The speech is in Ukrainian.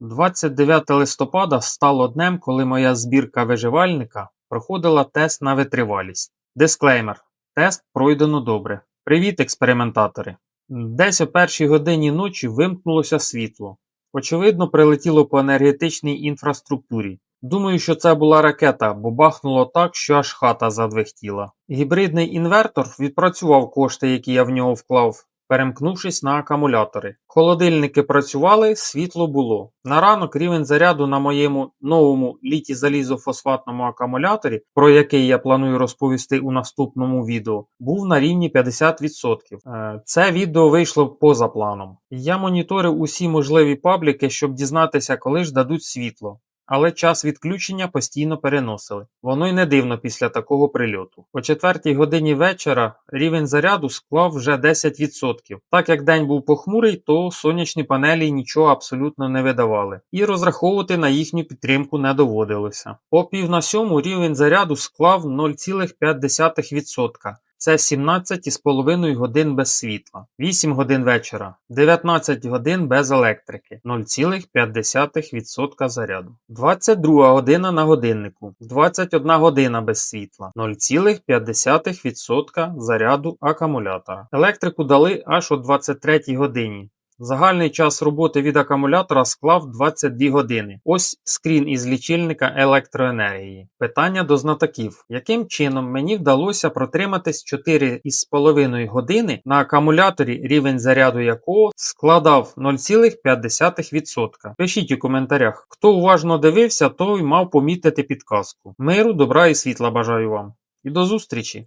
29 листопада стало днем, коли моя збірка виживальника проходила тест на витривалість. Дисклеймер. Тест пройдено добре. Привіт, експериментатори. Десь о першій годині ночі вимкнулося світло. Очевидно, прилетіло по енергетичній інфраструктурі. Думаю, що це була ракета, бо бахнуло так, що аж хата задвихтіла. Гібридний інвертор відпрацював кошти, які я в нього вклав, перемкнувшись на акумулятори. Холодильники працювали, світло було. На ранок рівень заряду на моєму новому літі-залізофосфатному акумуляторі, про який я планую розповісти у наступному відео, був на рівні 50%. Е, Це відео вийшло поза планом. Я моніторив усі можливі пабліки, щоб дізнатися, коли ж дадуть світло. Але час відключення постійно переносили. Воно й не дивно після такого прильоту. О четвертій годині вечора рівень заряду склав вже 10%. Так як день був похмурий, то сонячні панелі нічого абсолютно не видавали, і розраховувати на їхню підтримку не доводилося. О пів на сьому рівень заряду склав 0,5%. Це 17,5 годин без світла, 8 годин вечора, 19 годин без електрики, 0,5% заряду. 22 година на годиннику, 21 година без світла, 0,5% заряду акумулятора. Електрику дали аж о 23 годині. Загальний час роботи від акумулятора склав 22 години. Ось скрін із лічильника електроенергії. Питання до знатоків. Яким чином мені вдалося протриматись 4,5 години на акумуляторі, рівень заряду якого складав 0,5%? Пишіть у коментарях. Хто уважно дивився, той мав помітити підказку. Миру, добра і світла бажаю вам. І до зустрічі!